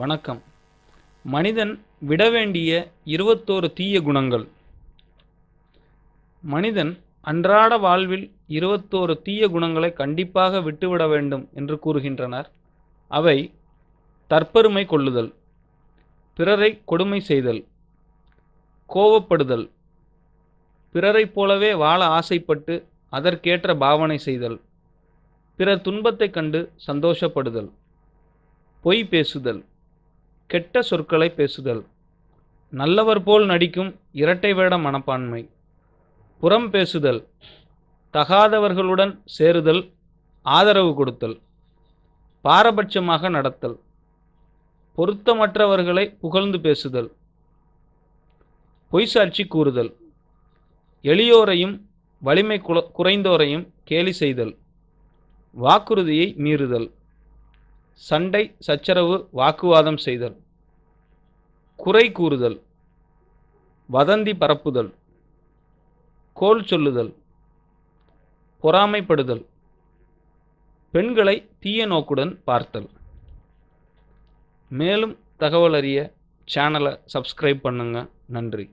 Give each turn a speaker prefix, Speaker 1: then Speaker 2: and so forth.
Speaker 1: வணக்கம். மனிதன் விட வேண்டிய இருபத்தோரு தீய குணங்கள். மனிதன் அன்றாட வாழ்வில் இருபத்தோரு தீய குணங்களை கண்டிப்பாக விட்டுவிட வேண்டும் என்று கூறுகின்றனர். அவை தற்பெருமை கொள்ளுதல் பிறரை கொடுமை செய்தல் கோவப்படுதல் பிறரைப் போலவே வாழ ஆசைப்பட்டு அதற்கேற்ற பாவனை செய்தல் பிறர் துன்பத்தைக் கண்டு சந்தோஷப்படுதல் பொய் பேசுதல் கெட்ட சொற்களை பேசுதல். நல்லவர் போல் நடிக்கும் இரட்டை வேட மனப்பான்மை. புறம் பேசுதல். தகாதவர்களுடன் சேருதல். ஆதரவு கொடுத்தல். பாரபட்சமாக நடத்தல். பொருத்தமற்றவர்களை புகழ்ந்து பேசுதல். பொய்சாட்சி கூறுதல். எளியோரையும் வலிமை குல- குறைந்தோரையும் கேலி செய்தல். வாக்குறுதியை மீறுதல். சண்டை சச்சரவு வாக்குவாதம் செய்தல். குறை கூறுதல். வதந்தி பரப்புதல். கோல் சொல்லுதல். பொறாமைப்படுதல். பெண்களை தீய நோக்குடன் பார்த்தல். மேலும் தகவல் அறிய சேனலை சப்ஸ்கிரைப் பண்ணுங்கள் நன்றி.